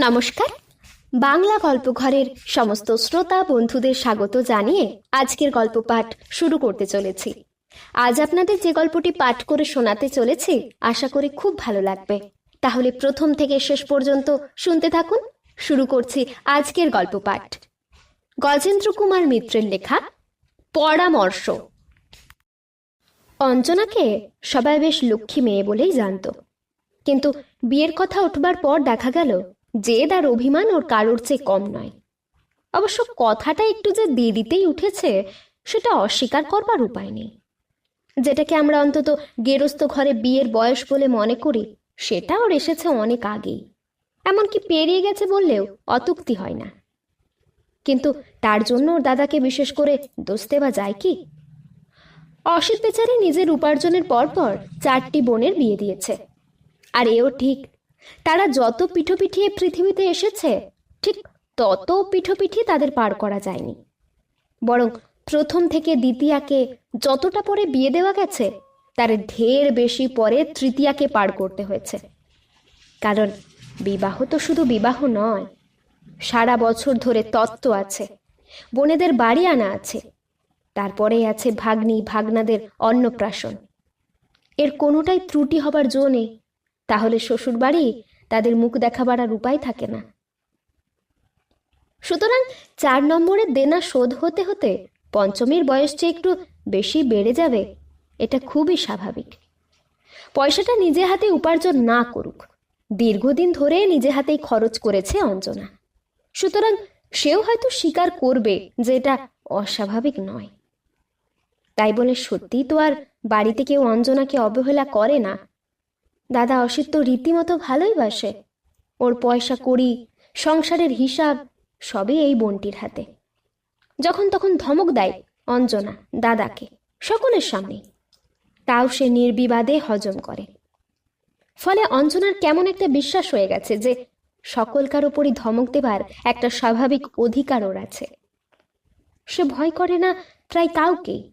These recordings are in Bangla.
নমস্কার। বাংলা গল্প ঘরের সমস্ত শ্রোতা বন্ধুদের স্বাগত জানিয়ে আজকের গল্প পাঠ শুরু করতে চলেছি। আজ আপনাদের যে গল্পটি পাঠ করে শোনাতে চলেছি, আশা করি খুব ভালো লাগবে। তাহলে প্রথম থেকে শেষ পর্যন্ত শুনতে থাকুন। শুরু করছি আজকের গল্প পাঠ। গজেন্দ্র কুমার মিত্রের লেখা, পরামর্শ। অঞ্জনাকে সবাই বেশ লক্ষ্মী মেয়ে বলেই জানতো। কিন্তু বিয়ের কথা উঠবার পর দেখা গেল জেদ আর অভিমান ওর কারোর চেয়ে কম নয়। অবশ্য কথাটা একটু যে দেরিতেই উঠেছে, সেটা অস্বীকার করবার উপায় নেই। যেটাকে আমরা অন্তত গেরস্ত ঘরে বিয়ের বয়স বলে মনে করি, সেটা ওর এসেছে অনেক আগেই। এমনকি পেরিয়ে গেছে বললেও অতুক্তি হয় না। কিন্তু তার জন্য ওর দাদাকে বিশেষ করে দোষ দেওয়া যায় কি? অসিত বেচারি নিজের উপার্জনের পরপর চারটি বোনের বিয়ে দিয়েছে। আর এও ঠিক তারা যত পিঠো পিঠিয়ে পৃথিবীতে এসেছে, ঠিক তত পিঠোপিঠি তাদের পার করা যায়নি। বরং প্রথম থেকে দ্বিতীয়াকে যতটা পরে বিয়ে দেওয়া গেছে, তার ঢের বেশি পরে তৃতীয়াকে পার করতে হয়েছে। কারণ বিবাহ তো শুধু বিবাহ নয়, সারা বছর ধরে তত্ত্ব আছে, বোনেদের বাড়ি আনা আছে, তারপরে আছে ভাগ্নি ভাগনাদের অন্নপ্রাশন। এর কোনোটাই ত্রুটি হবার জো নেই। তাহলে শ্বশুর বাড়ি তাদের মুখ দেখাবার আর উপায় থাকে না। সুতরাং চার নম্বরে দেনা শোধ হতে হতে পঞ্চমীর বয়স যে একটু বেশি বেড়ে যাবে, এটা খুবই স্বাভাবিক। পয়সাটা নিজে হাতে উপার্জন না করুক, দীর্ঘদিন ধরে নিজে হাতেই খরচ করেছে অঞ্জনা। সুতরাং সেও হয়তো স্বীকার করবে যে এটা অস্বাভাবিক নয়। তাই বলে সত্যিই তো আর বাড়িতে কেউ অঞ্জনাকে অবহেলা করে না দাদা অসিত তো রীতিমতো ভালোই বাসে। ওর পয়সা কড়ি, সংসারের হিসাব, সবই এই বোনটির হাতে। যখন তখন ধমক দেয় অঞ্জনা, দাদাকে, সকলের সামনে। তাও সে নির্বিবাদে হজম করে। ফলে অঞ্জনার কেমন একটা বিশ্বাস হয়ে গেছে যে সকলকার ওপরই ধমক দেবার একটা স্বাভাবিক অধিকার ওর আছে। সে ভয় করে না প্রায় কাউকেই।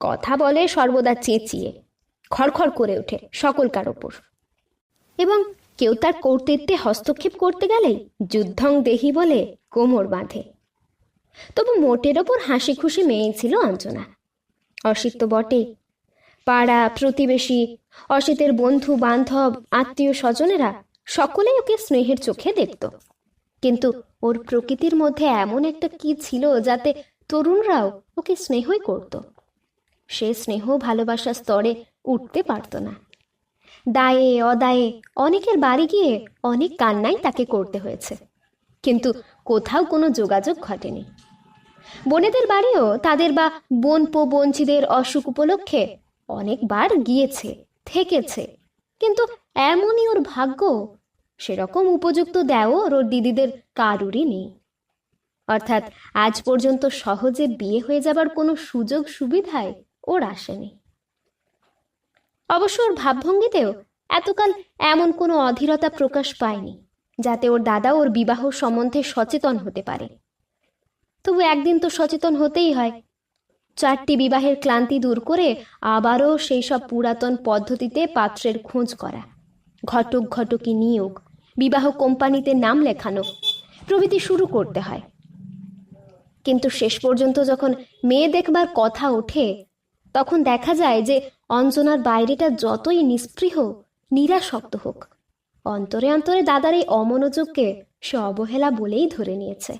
কথা বলে সর্বদা চেঁচিয়ে, খড়খড় করে ওঠে সকলকার ওপর এবং কেউ তার কর্তৃত্বে হস্তক্ষেপ করতে গেলে যুদ্ধং দেহি বলে কোমর বাঁধে। তবু মোটের ওপর হাসি খুশি মেয়ে ছিল অঞ্জনা। অসিত তো বটে। পাড়া, প্রতিবেশী, অসিতের বন্ধু, বান্ধব, আত্মীয় স্বজনেরা সকলেই ওকে স্নেহের চোখে দেখত। কিন্তু ওর প্রকৃতির মধ্যে এমন একটা কি ছিল যাতে তরুণরাও ওকে স্নেহই করত। সে স্নেহ ভালোবাসার স্তরে উঠতে পারত না। দায়ে, অদায়ে অনেকের বাড়ি গিয়ে অনেক কান্নাই তাকে করতে হয়েছে। কিন্তু কোথাও কোনো যোগাযোগ ঘটেনি। বোনেদের বাড়িও তাদের বা বোন পো বঞ্চিদের অসুখ উপলক্ষে অনেকবার গিয়েছে, থেকেছে। কিন্তু এমনই ওর ভাগ্য, সেরকম উপযুক্ত দেওর ওর দিদিদের কারুরই নেই। অর্থাৎ আজ পর্যন্ত সহজে বিয়ে হয়ে যাবার কোনো সুযোগ সুবিধায় ওর আসেনি। অবশ্য ওর ভাবভঙ্গিতেও এতকাল এমন কোনো অধীরতা প্রকাশ পায়নি, যাতে ওর দাদা ওর বিবাহ সম্বন্ধে সচেতন হতে পারে। তবু একদিন তো সচেতন হতেই হয়। চারটি বিবাহের ক্লান্তি দূর করে আবারও সেই সব পুরাতন পদ্ধতিতে পাত্রের খোঁজ করা, ঘটক ঘটকি নিয়োগ, বিবাহ কোম্পানিতে নাম লেখানো, প্রভৃতি শুরু করতে হয়। কিন্তু শেষ পর্যন্ত যখন মেয়ে দেখবার কথা ওঠে, তখন দেখা যায় যে অঞ্জনার বাইরেটা যতই নিস্পৃহ নিরাসক্ত হোক, অন্তরে অন্তরে দাদার এই অমনোযোগকে সে অবহেলা বলেই ধরে নিয়েছে।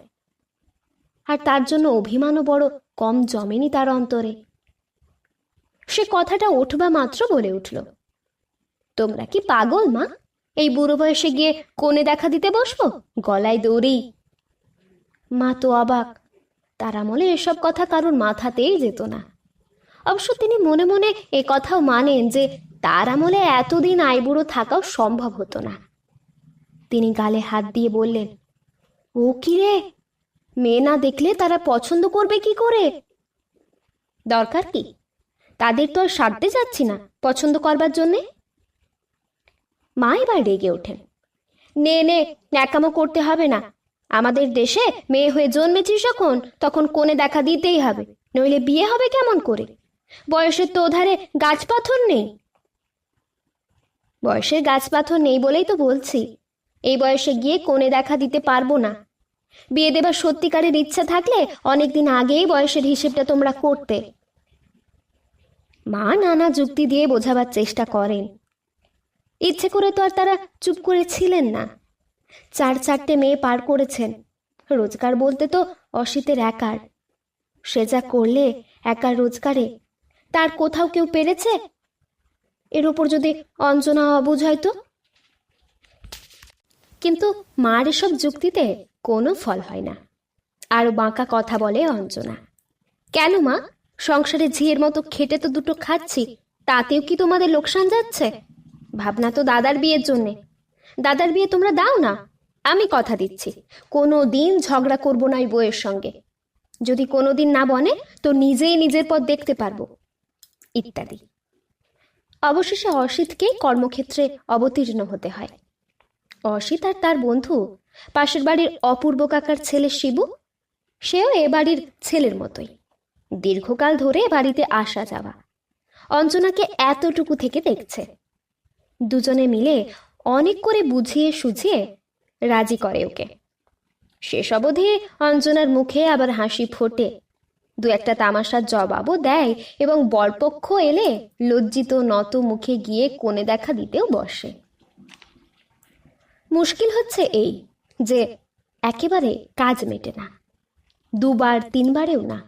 আর তার জন্য অভিমানও বড় কম জমেনি তার অন্তরে। সে কথাটা উঠবা মাত্র বলে উঠল। তোমরা কি পাগল, মা? এই বুড়ো বয়সে গিয়ে কোণে দেখা দিতে বসবো? গলায় দৌড়েই মা তো অবাক। তার আমলে এসব কথা কারোর মাথাতেই যেত না। অবশ্য তিনি মনে মনে এ কথাও মানেন যে তার আমলে এতদিন আইবুড়ো থাকাও সম্ভব হতো না। তিনি গালে হাত দিয়ে বললেন, ও কি রে? মেয়ে না দেখলে তারা পছন্দ করবে কি করে? দরকার কি? তাদের তো আর সারতে যাচ্ছি না পছন্দ করবার জন্যে? মা এবার রেগে ওঠেন, নে নে, ন্যাকামো করতে হবে না। আমাদের দেশে মেয়ে হয়ে জন্মেছিস যখন, তখন কোণে দেখা দিতেই হবে, নইলে বিয়ে হবে কেমন করে? বয়সের তো ওধারে গাছ পাথর নেই? বয়সের গাছ পাথর নেই বলেই তো বলছি। এই বয়সে গিয়ে কোণে দেখা দিতে পারব না। বিয়ে দেবার সত্যিকারের ইচ্ছা থাকলে অনেকদিন আগেই বয়সের হিসেবটা তোমরা করতে। মা নানা যুক্তি দিয়ে বোঝাবার চেষ্টা করেন। ইচ্ছে করে তো আর তারা চুপ করে ছিলেন না। চার চারটে মেয়ে পার করেছেন। রোজগার বলতে তো অসিতের একার। সে যা করলে একার রোজগারে তার কোথাও কেউ পেরেছে? এর ওপর যদি অঞ্জনা অবুঝ হয়তো কিন্তু মার এসব যুক্তিতে কোনো ফল হয় না। আরও বাঁকা কথা বলে অঞ্জনা। কেন মা? সংসারে ঝিয়ের মতো খেটে তো দুটো খাচ্ছি, তাতেও কি তোমাদের লোকসান যাচ্ছে? ভাবনা তো দাদার বিয়ের জন্যে। দাদার বিয়ে তোমরা দাও না, আমি কথা দিচ্ছি। কোনো দিন ঝগড়া করব না ওই বইয়ের সঙ্গে। যদি কোনো দিন না বনে, তো নিজেই নিজের পথ দেখতে পারব। ইত্যাদি। অবশেষে অসিতকেই কর্মক্ষেত্রে অবতীর্ণ হতে হয়। অসিত আর তার বন্ধু, পাশের বাড়ির অপূর্ব কাকার ছেলে শিবু, সেও এ বাড়ির ছেলের মতোই। দীর্ঘকাল ধরে বাড়িতে আসা যাওয়া। অঞ্জনাকে এতটুকু থেকে দেখছে। দুজনে মিলে অনেক করে বুঝিয়ে সুঝিয়ে রাজি করে ওকে। শেষ অবধি অঞ্জনার মুখে আবার হাসি ফোটে। দু একটা তামাশার জবাবও দেয় এবং বরপক্ষ এলে লজ্জিত নত মুখে গিয়ে কোণে দেখা দিতেও বসে। মুশকিল হচ্ছে এই যে একেবারে কাজ মেটে না, দুবার তিনবারেও না,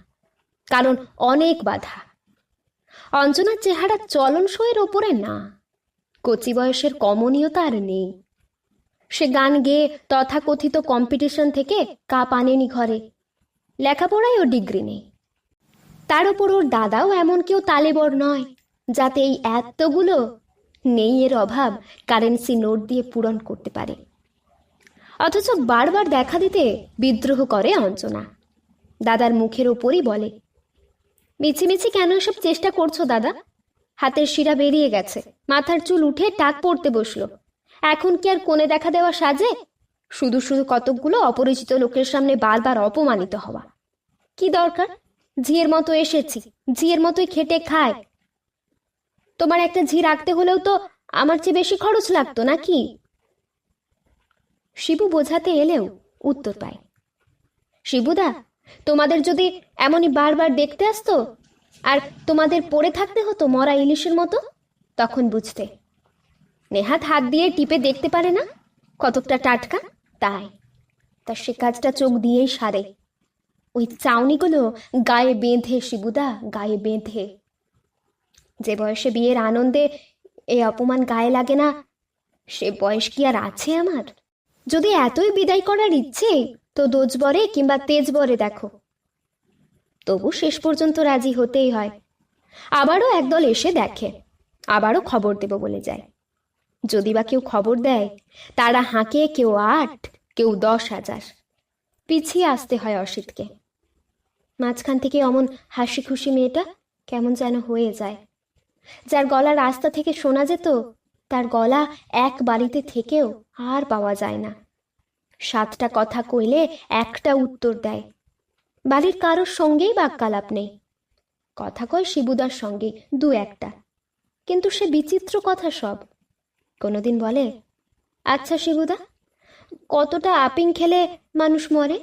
কারণ অনেক বাধা। অঞ্জনার চেহারা চলনসইয়ের ওপরে না, কচি বয়সের কমনীয়তা আর নেই। সে গান গেয়ে তথাকথিত কম্পিটিশন থেকে কাপ আনেনি ঘরে, লেখাপড়ায় ও ডিগ্রি নেই। তার উপর ওর দাদাও এমন কেউ তালেবর নয়, যাতে এই এতগুলো নেই এর অভাব কারেন্সি নোট দিয়ে পূরণ করতে পারে। অথচ বারবার দেখা দিতে বিদ্রোহ করে অঞ্চনা দাদার মুখের ওপরই বলে, মিছিমিছি কেন এসব চেষ্টা করছ দাদা? হাতের শিরা বেরিয়ে গেছে, মাথার চুল উঠে টাক পড়তে বসল। এখন কি আর কোণে দেখা দেওয়া সাজে? শুধু শুধু কতকগুলো অপরিচিত লোকের সামনে বারবার অপমানিত হওয়া। কি দরকার? ঝিয়ের মতো এসেছি ঝিয়ের মতোই খেটে খায় তোমার একটা ঝি রাখতে হলেও তো আমার চেয়ে বেশি খরচ লাগতো নাকি? শিবু বোঝাতে এলেও উত্তর পায়। শিবুদা, তোমাদের যদি এমনই বারবার দেখতে আসতো, আর তোমাদের পড়ে থাকতে হতো মরা ইলিশের মতো, তখন বুঝতে। নেহাত হাত দিয়ে টিপে দেখতে পারে না কতকটা টাটকা, তাই। তা সে কাজটা চোখ দিয়েই সারে। ওই চাউনিগুলো গায়ে বেঁধে, শিবুদা, গায়ে বেঁধে। যে বয়সে বিয়ের আনন্দে এই অপমান গায়ে লাগে না, সে বয়স কি আর আছে আমার? যদি এতই বিদায় করার ইচ্ছে, তো দোজবরে কিংবা তেজবরে দেখো। তবু শেষ পর্যন্ত রাজি হতেই হয়। আবারও একদল এসে দেখে, আবারও খবর দেব বলে যায়। যদি বা কেউ খবর দেয়, তারা হাঁকে কেউ আট, কেউ দশ হাজার। পিছিয়ে আসতে হয় অসিতকে। মাঝখান থেকে অমন হাসি খুশি মেয়েটা কেমন যেন হয়ে যায়। যার গলা রাস্তা থেকে শোনা যেত, তার গলা এক বাড়িতে থেকেও আর পাওয়া যায় না। সাতটা কথা কইলে একটা উত্তর দেয়। বাড়ির কারোর সঙ্গেই বাক্যালাপ নেই। কথা কয় শিবুদার সঙ্গে দু একটা। কিন্তু সে বিচিত্র কথা সব। কোনোদিন বলে আচ্ছা শিবুদা, কতটা আপিং খেলে মানুষ মরে?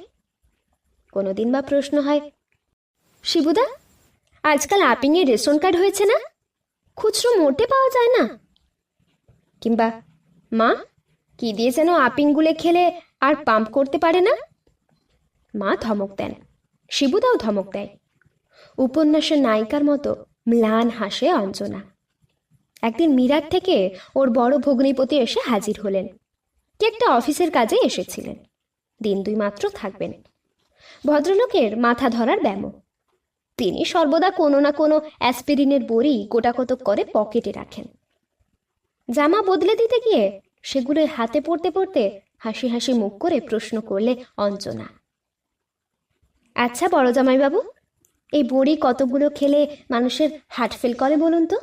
কোনোদিন বা প্রশ্ন হয় শিবুদা, আজকাল আপিংয়ের রেশন কার্ড হয়েছে না? খুচরো মোটে পাওয়া যায় না। কিংবা, মা, কি দিয়ে যেন আপিংগুলে খেলে আর পাম্প করতে পারে না? মা ধমক দেন, শিবুদাও ধমক দেয়। উপন্যাসের নায়িকার মতো ম্লান হাসে অঞ্জনা। একদিন মিরাট থেকে ওর বড় ভগ্নিপতি এসে হাজির হলেন। কি একটা অফিসের কাজে এসেছিলেন। দিন দুই মাত্র থাকবেন। ভদ্রলোকের মাথা ধরার ব্যামো। তিনি সর্বদা কোনো না কোনো অ্যাসপিরিনের বড়ি গোটাকতক করে পকেটে রাখেন। জামা বদলে দিতে গিয়ে সেগুলো হাতে পড়তে পড়তে হাসি হাসি মুখ করে প্রশ্ন করলে অঞ্জনা আচ্ছা বড় জামাইবাবু, এই বড়ি কতগুলো খেলে মানুষের হার্ট ফেল করে বলুন তো?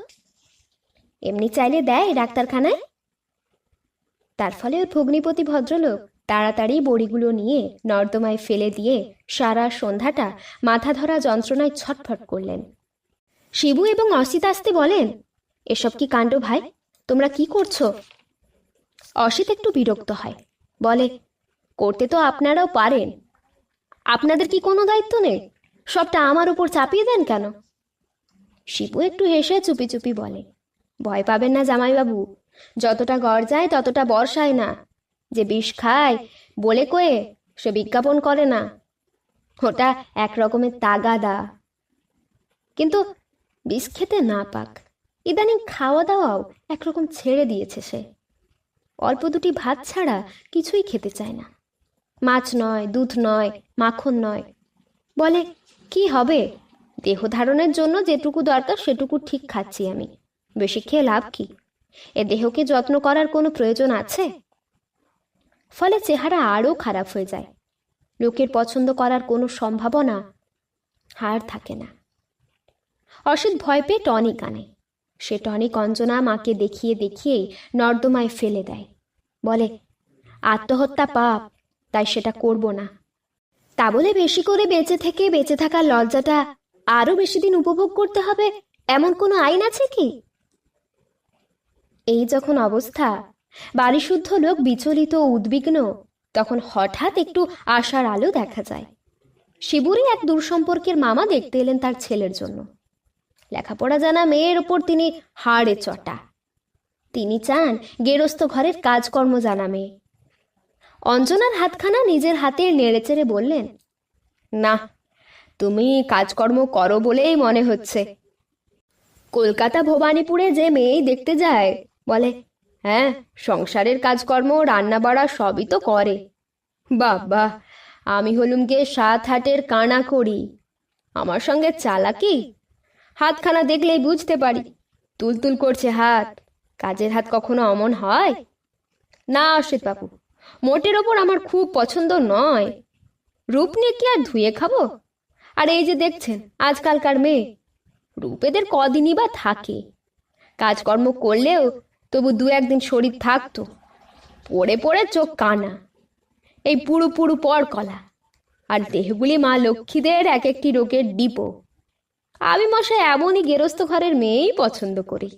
এমনি চাইলে দেয় ডাক্তারখানায়? তার ফলে ওর ভগ্নিপতি ভদ্রলোক তাড়াতাড়ি বড়িগুলো নিয়ে নর্দমায় ফেলে দিয়ে সারা সন্ধ্যাটা মাথা ধরা যন্ত্রণায় ছটফট করলেন। শিবু এবং অসিত আসতে বলেন, এসব কি কাণ্ড ভাই? তোমরা কি করছ? অসিত একটু বিরক্ত হয়, বলে, করতে তো আপনারাও পারেন। আপনাদের কি কোনো দায়িত্ব নেই? সবটা আমার উপর চাপিয়ে দেন কেন? শিবু একটু হেসে চুপি চুপি বলে, ভয় পাবেন না জামাইবাবু। যতটা গড় যায় ততটা বর্ষায় না। যে বিষ খায়, বলে কয়ে, সে বিজ্ঞাপন করে না। ওটা এক রকমের তাগাদা। কিন্তু বিষ খেতে না পাক, ইদানিং খাওয়া দাওয়াও একরকম ছেড়ে দিয়েছে সে। অল্প দুটি ভাত ছাড়া কিছুই খেতে চায় না। মাছ নয়, দুধ নয়, মাখন নয়। বলে, কি হবে? দেহ ধারণের জন্য যেটুকু দরকার, সেটুকু ঠিক খাচ্ছি আমি। বেশি খেয়ে লাভ কি? এ দেহকে যত্ন করার কোনো প্রয়োজন আছে? ফলে চেহারা আরও খারাপ হয়ে যায়। লোকের পছন্দ করার কোনো সম্ভাবনা হার থাকে না। অসিত ভয় পেয়ে টনিক আনে। সে টনিক অঞ্জনা মাকে দেখিয়ে দেখিয়েই নর্দমায় ফেলে দেয়। বলে, আত্মহত্যা পাপ, তাই সেটা করব না। তা বলে বেশি করে বেঁচে থেকে বেঁচে থাকার লজ্জাটা আরও বেশি দিন উপভোগ করতে হবে, এমন কোনো আইন আছে কি? এই যখন অবস্থা বাড়িশুদ্ধ লোক বিচলিত উদ্বিগ্ন। তখন হঠাৎ একটু আশার আলো দেখা যায়। শিবুরই এক দূরসম্পর্কের মামা দেখতে এলেন তার ছেলের জন্য। লেখাপড়া জানা মেয়ের ওপর তিনি হাড়ে চটা। তিনি চান গেরস্থ ঘরের কাজকর্ম জানা মেয়ে। অঞ্জনার হাতখানা নিজের হাতে নেড়েচেড়ে বললেন, না, তুমি কাজকর্ম করো বলেই মনে হচ্ছে। কলকাতা ভবানীপুরে যে মেয়েই দেখতে যায়, বলে হ্যাঁ সংসারের কাজকর্ম রান্না বাড়া সবই তো করে। বাবা, আমি হলুম গিয়ে সাত হাটের কানা করি। আমার সঙ্গে চালাকি? হাতখানা দেখলেই বুঝতে পারি। তুলতুল করছে হাত। কাজের হাত কখনো অমন হয়? না অসিত বাবু, মোটের ওপর আমার খুব পছন্দ নয়। রূপ নিয়ে কি আর ধুয়ে খাব? আর এই যে দেখছেন, আজকালকার মেয়ে। রূপেদের কদিনই বা থাকে। কাজকর্ম করলেও তবু দু একদিন শরীর থাকতো। পড়ে পড়ে চোখ কানা। এই পুরু পুরু পর কলা আর দেহগুলি মা লক্ষ্মীদের এক একটি রোগের ডিপো। আমি মশাই এমনই গেরস্থ ঘরের মেয়েই পছন্দ করি।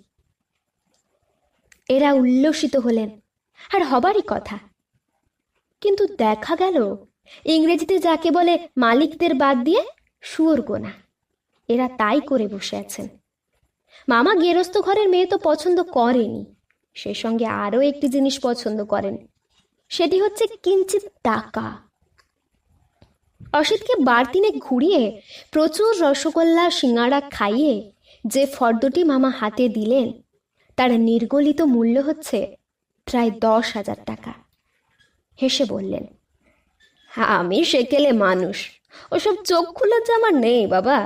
এরা উল্লসিত হলেন, আর হবারই কথা। কিন্তু দেখা গেল, ইংরেজিতে যাকে বলে মালিকদের বাদ দিয়ে শুয়োর গোনা। এরা তাই করে বসে আছেন। মামা গেরস্থ ঘরের মেয়ে তো পছন্দ করেনি। সে সঙ্গে আরও একটি জিনিস পছন্দ করেন। সেটি হচ্ছে কিঞ্চিত টাকা। অসিতকে বারতিনে ঘুরিয়ে প্রচুর রসগোল্লা, সিঙ্গাড়া খাইয়ে যে ফর্দটি মামা হাতে দিলেন, তার নির্গলিত মূল্য হচ্ছে প্রায় দশ হাজার টাকা। হেসে বললেন, আমি সেকেলে মানুষ। ওসব চোখ খুলে যে আমার নেই বাবা।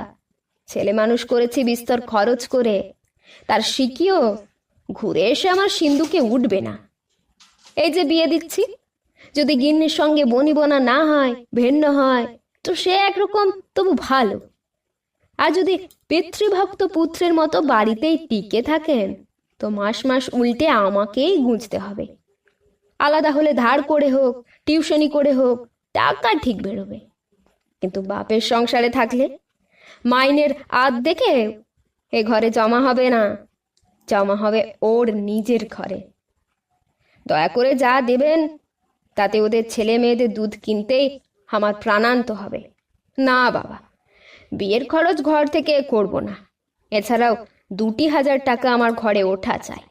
ছেলে মানুষ করেছি বিস্তর খরচ করে। তার শিখিও ঘুরে এসে আমার সিন্ধুকে উঠবে না। এই যে বিয়ে দিচ্ছি, যদি গিন্নির সঙ্গে বনিবনা না হয়, ভিন্ন হয়, তো সে একরকম তবু ভালো। আর যদি পিতৃভক্ত পুত্রের মতো বাড়িতেই টিকে থাকেন, তো মাস মাস উল্টে আমাকেই গুঁজতে হবে। আলাদা হলে ধার করে হোক, টিউশনি করে হোক, টাকা ঠিক বেরোবে। কিন্তু বাপের সংসারে থাকলে মাইনের আদ দেখে এ ঘরে জমা হবে না। জমা হবে ওর নিজের ঘরে। দয়া করে যা দেবেন, তাতে ওদের ছেলে মেয়েদের দুধ কিনতেই আমার প্রাণান্ত হবে। না, বাবা, বিয়ের খরচ ঘর থেকে করব না। এছাড়াও দুটি হাজার টাকা আমার ঘরে ওঠা চাই।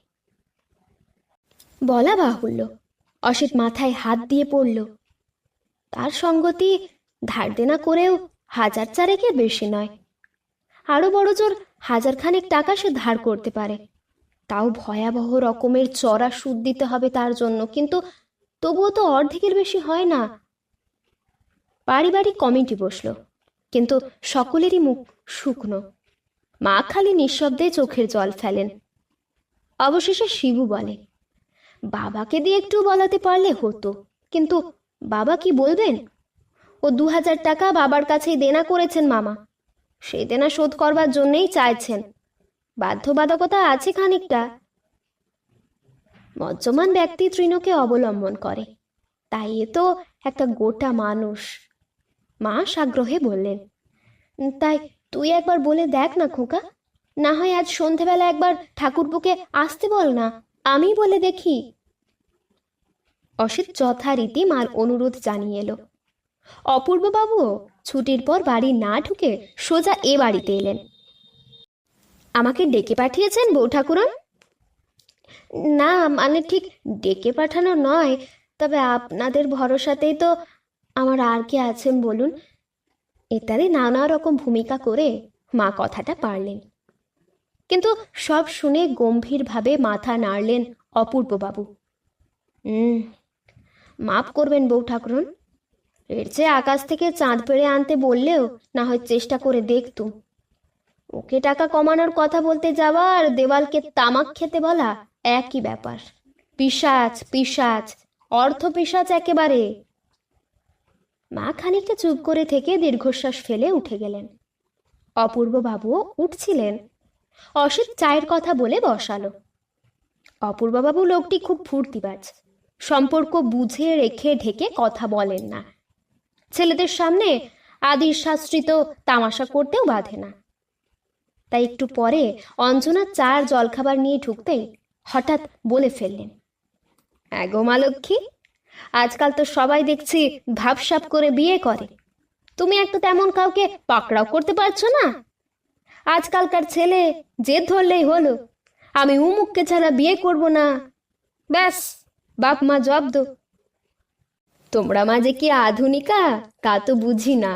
বলা বাহুল্য, অসিত মাথায় হাত দিয়ে পড়ল। তার সঙ্গতি ধার দেনা করেও হাজার চারেকের বেশি নয়। আরও বড় জোর হাজার খানেক টাকা সে ধার করতে পারে। তাও ভয়াবহ রকমের চড়া সুদ দিতে হবে তার জন্য। কিন্তু তবুও তো অর্ধেকের বেশি হয় না। পারিবারিক কমিটি বসল, কিন্তু সকলেরই মুখ শুকনো। মা খালি নিঃশব্দে চোখের জল ফেলেন। অবশেষে শিবু বলে, বাবাকে দিয়ে একটু বলাতে পারলে হতো, কিন্তু বাবা কি বলবেন? ও দু হাজার টাকা বাবার কাছেই দেনা করেছেন মামা। সেই দেনা শোধ করবার জন্যেই চাইছেন। বাধ্যবাধকতা আছে খানিকটা। মজ্জমান ব্যক্তি তৃণকে অবলম্বন করে। তাই এ তো একটা গোটা মানুষ। মা সাগ্রহে বললেন, তাই তুই একবার বলে দেখ না খোকা। না হয় আজ সন্ধেবেলা একবার ঠাকুরপুকে আসতে বল না, আমি বলে দেখি। অসিত যথারীতি মার অনুরোধ জানিয়ে এলো। অপূর্ববাবুও ছুটির পর বাড়ি না ঢুকে সোজা এ বাড়িতে এলেন। আমাকে ডেকে পাঠিয়েছেন বউ ঠাকুরন না মানে ঠিক ডেকে পাঠানো নয়, তবে আপনাদের ভরসাতেই তো আমার আর কে আছেন বলুন। ইত্যাদি নানা রকম ভূমিকা করে মা কথাটা পারলেন। কিন্তু সব শুনে গম্ভীরভাবে মাথা নাড়লেন অপূর্ববাবু। হুম মাপ করবেন বউ ঠাকুরন এর চেয়ে আকাশ থেকে চাঁদ পেড়ে আনতে বললেও না হয় চেষ্টা করে দেখতুম। ওকে টাকা কমানোর কথা বলতে যাওয়া আর দেওয়ালকে তামাক খেতে বলা একই ব্যাপার। পিসাচ পিসাচ অর্থ পিসাচ একেবারে। মা খানিকটা চুপ করে থেকে দীর্ঘশ্বাস ফেলে উঠে গেলেন। অপূর্ববাবুও উঠছিলেন। অসিত চায়ের কথা বলে বসালো। অপূর্ববাবু লোকটি খুব ফুর্তিবাজ। সম্পর্ক বুঝে রেখে ঢেকে কথা বলেন না। ছেলেদের সামনে আদির শাস্ত্রিত তামাশা করতেও বাধে না। তাই একটু পরে অঞ্জনা চার জলখাবার নিয়ে ঢুকতেই হঠাৎ বলে ফেললেন এগো মা লক্ষ্মী, আজকাল তো সবাই দেখছি ভাবসাপ করে বিয়ে করে। তুমি একটা তেমন কাউকে পাকড়াও করতে পারছ না? আজকালকার ছেলে জেদ ধরলেই হলো, আমি উমুককে ছাড়া বিয়ে করব না। ব্যাস, বাপ মা জব্দ। তোমরা মা যে কি আধুনিকা, তা তো বুঝি না।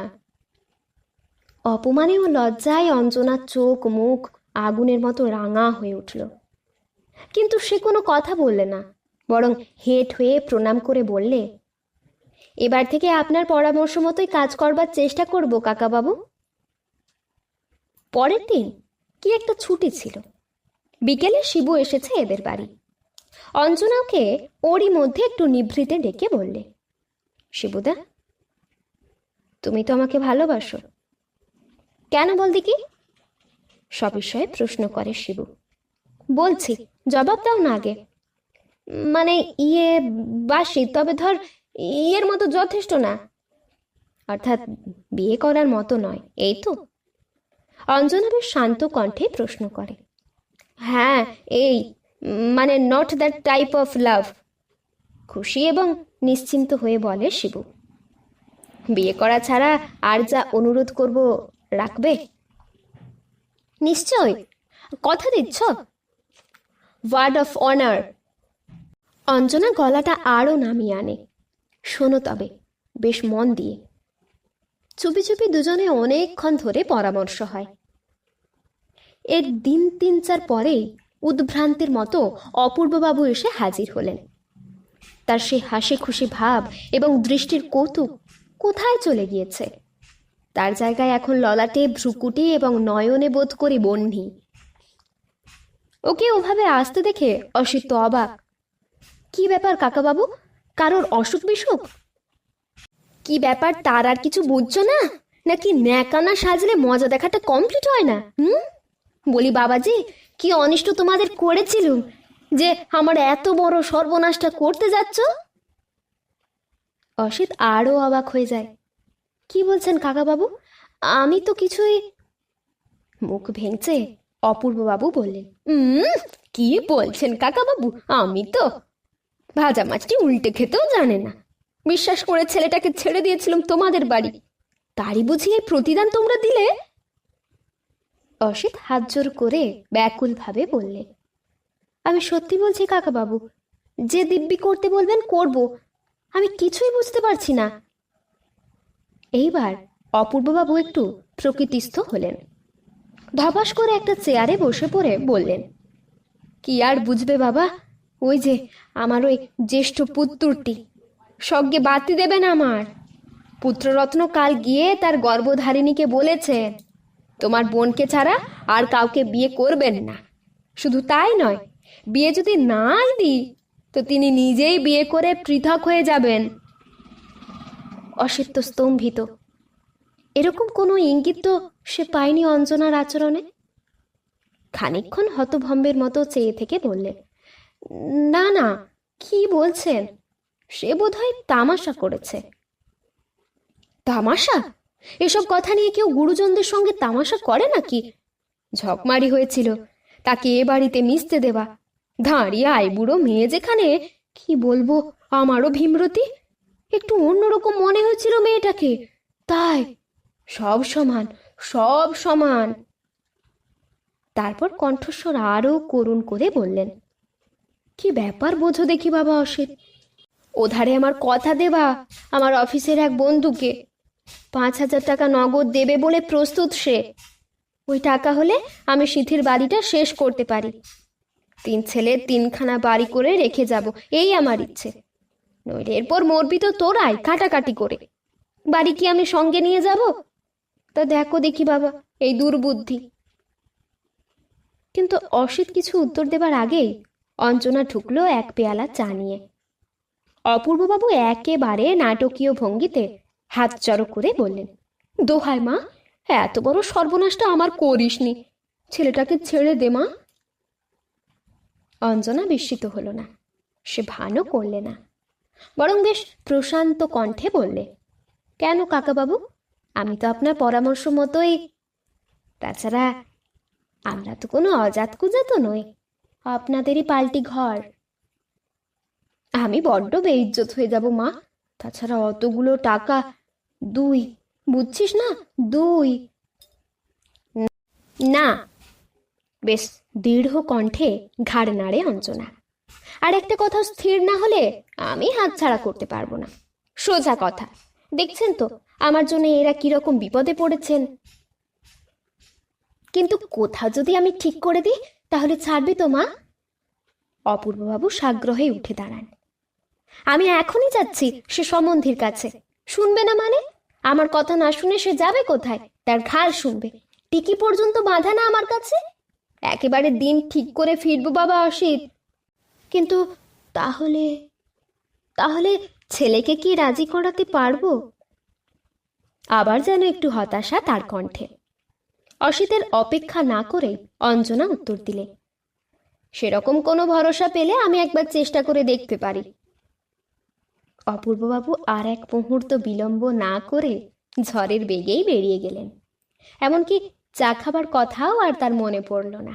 অপমানে ও লজ্জায় অঞ্জনার চোখ, মুখ আগুনের মতো রাঙা হয়ে উঠল। কিন্তু সে কোনো কথা বললে না, বরং হেট হয়ে প্রণাম করে বললে, এবার থেকে আপনার পরামর্শ মতোই কাজ করবার চেষ্টা করব, কাকাবাবু। পরের দিন কি একটা ছুটি ছিল। বিকেলে শিবু এসেছে এদের বাড়ি। অঞ্জনাকে ওরই মধ্যে একটু নিভৃতে ডেকে বললে, শিবুদা, তুমি তো আমাকে ভালোবাসো কেন বল দেখি? সবিষয়ে প্রশ্ন করে শিবু। বলছি, জবাব দাও না আগে। মানে ইয়ে বাসি, তবে ধর ইয়ের মতো যথেষ্ট না। অর্থাৎ বিয়ে করার মতো নয়, এই তো। অঞ্জনা বেশ শান্ত কণ্ঠে প্রশ্ন করে। হ্যাঁ এই মানে not that type of love খুশি এবং নিশ্চিন্ত হয়ে বলে শিবু। বিয়ে করা ছাড়া আর যা অনুরোধ করব রাখবে? নিশ্চয়। কথা দিচ্ছ? ওয়ার্ড অফ অনার অঞ্জনা গলাটা আরও নামিয়ে আনে। শোনো তবে, বেশ মন দিয়ে। চুপি চুপি দুজনে অনেকক্ষণ ধরে পরামর্শ হয়। এর দিন তিন চার পরেই উদ্ভ্রান্তির মতো অপূর্ববাবু এসে হাজির হলেন। তার সে হাসি খুশি ভাব এবং দৃষ্টির কৌতুক কোথায় চলে গিয়েছে? তার জায়গায় এখন ললাটে, ভ্রুকুটি এবং নয়নে বোধ করি বহ্নি ওকে ওভাবে আসতে দেখে অসিত অবাক। কি ব্যাপার, কাকাবাবু? কারোর অসুখ বিসুখ? কি ব্যাপার, তার আর কিছু বুঝছ না? নাকি ন্যাকানা সাজলে মজা দেখাটা কমপ্লিট হয় না, হুম? বলি, বাবাজি, কি অনিষ্ট তোমাদের করেছিল যে আমার এত বড় সর্বনাশটা করতে যাচ্ছ? অসিত আরও অবাক হয়ে যায়। কি বলছেন কাকাবাবু? আমি তো কিছুই মুখ ভেঙচে অপূর্ববাবু বললেন কি বলছেন কাকাবাবু? আমি তো ভাজা মাছটি উল্টে খেতেও জানে না। বিশ্বাস করে ছেলেটাকে ছেড়ে দিয়েছিলাম তোমাদের বাড়ি। তারই বুঝি এই প্রতিদান তোমরা দিলে? অসিত হাত জোর করে ব্যাকুলভাবে বললে, আমি সত্যি বলছি কাকাবাবু, যে দিব্যি করতে বলবেন করব। আমি কিছুই বুঝতে পারছি না। এইবার অপূর্ববাবু একটু প্রকৃতিস্থ হলেন। ধপাস করে একটা চেয়ারে বসে পড়ে বললেন, কি আর বুঝবে বাবা? ওই যে আমার ওই জ্যেষ্ঠ পুত্রটি সজ্ঞে বাতি দেবেন আমার। পুত্ররত্ন কাল গিয়ে তার গর্ভধারিণীকে বলেছে, তোমার বোনকে ছাড়া আর কাউকে বিয়ে করবেন না। শুধু তাই নয়, বিয়ে যদি নাই দিই, তো তিনি নিজেই বিয়ে করে পৃথক হয়ে যাবেন। অসিত স্তম্ভিত। এরকম কোনো ইঙ্গিত তো সে পায়নি অঞ্জনার আচরণে? খানিকক্ষণ হতভম্বের মতো চেয়ে থেকে বললে, না না, কি বলছেন? সে বোধহয় তামাশা করেছে। তামাশা? এসব কথা নিয়ে কেউ গুরুজনদের সঙ্গে তামাশা করে নাকি? ঝকমারি হয়েছিল, তাকে এ বাড়িতে মিশতে দেওয়া। দাঁড়িয়ে আইবুড়ো মেয়ে যেখানে, কি বলব, আমারও ভীমরতি একটু অন্যরকম মনে হয়েছিল মেয়েটাকে। তাই সব সমান সব সমান। তারপর কণ্ঠস্বর আরও করুণ করে বললেন, কি ব্যাপার বোঝো দেখি বাবা অসিত। ওধারে আমার কথা দেবা, আমার অফিসের এক বন্ধুকে। পাঁচ হাজার টাকা নগদ দেবে বলে প্রস্তুত সে। ওই টাকা হলে আমি সিথির বাড়িটা শেষ করতে পারি। তিন ছেলের তিনখানা বাড়ি করে রেখে যাব, এই আমার ইচ্ছে। নইলে এরপর মরবি তো তোরাই কাটাকাটি করে। বাড়ি কি আমি সঙ্গে নিয়ে যাব? তা দেখো দেখি বাবা, এই দুর্বুদ্ধি। কিন্তু অসিত কিছু উত্তর দেবার আগেই অঞ্জনা ঢুকলো এক পেয়ালা চা নিয়ে। অপূর্ববাবু একেবারে নাটকীয় ভঙ্গিতে হাত জড়ো করে বললেন, দোহাই মা, এত বড় সর্বনাশটা আমার করিসনি। ছেলেটাকে ছেড়ে দে মা। অঞ্জনা বিস্মিত হলো না। সে ভানও করলে না। বরং বেশ প্রশান্ত কণ্ঠে বললে, কেন কাকাবাবু? আমি তো আপনার পরামর্শ মতোই। তাছাড়া আমরা তো কোনো অজাত কুজাত নই। আপনাদেরই পাল্টি ঘর। আমি বড্ড বেইজ্জত হয়ে যাব, মা। তাছাড়া অতগুলো টাকা দুই, বুঝছিস না? দুই। না, বেশ দৃঢ় কণ্ঠে ঘাড় নাড়ে অঞ্জনা। আর একটা কথা স্থির না হলে আমি হাতছাড়া করতে পারব না। সোজা কথা। দেখছেন তো, আমার জন্য এরা কীরকম বিপদে পড়েছেন। কিন্তু কোথাও যদি আমি ঠিক করে দিই, তাহলে ছাড়বে তো মা? অপূর্ববাবু সাগ্রহে উঠে দাঁড়ান। আমি এখনই যাচ্ছি সে সম্বন্ধীর কাছে। শুনবে না মানে? আমার কথা না শুনে সে যাবে কোথায়? তার ঘাড় শুনবে। টিকি পর্যন্ত বাঁধা না আমার কাছে? একেবারে দিন ঠিক করে ফিরবো বাবা অসিত। কিন্তু তাহলে তাহলে ছেলেকে কি রাজি করাতে পারব? আবার যেন একটু হতাশা তার কণ্ঠে। অসিতের অপেক্ষা না করে অঞ্জনা উত্তর দিলে, সেরকম কোনো ভরসা পেলে আমি একবার চেষ্টা করে দেখতে পারি। অপূর্ববাবু আর এক মুহূর্ত বিলম্ব না করে ঝড়ের বেগেই বেরিয়ে গেলেন। এমনকি চা খাবার কথাও আর তার মনে পড়ল না।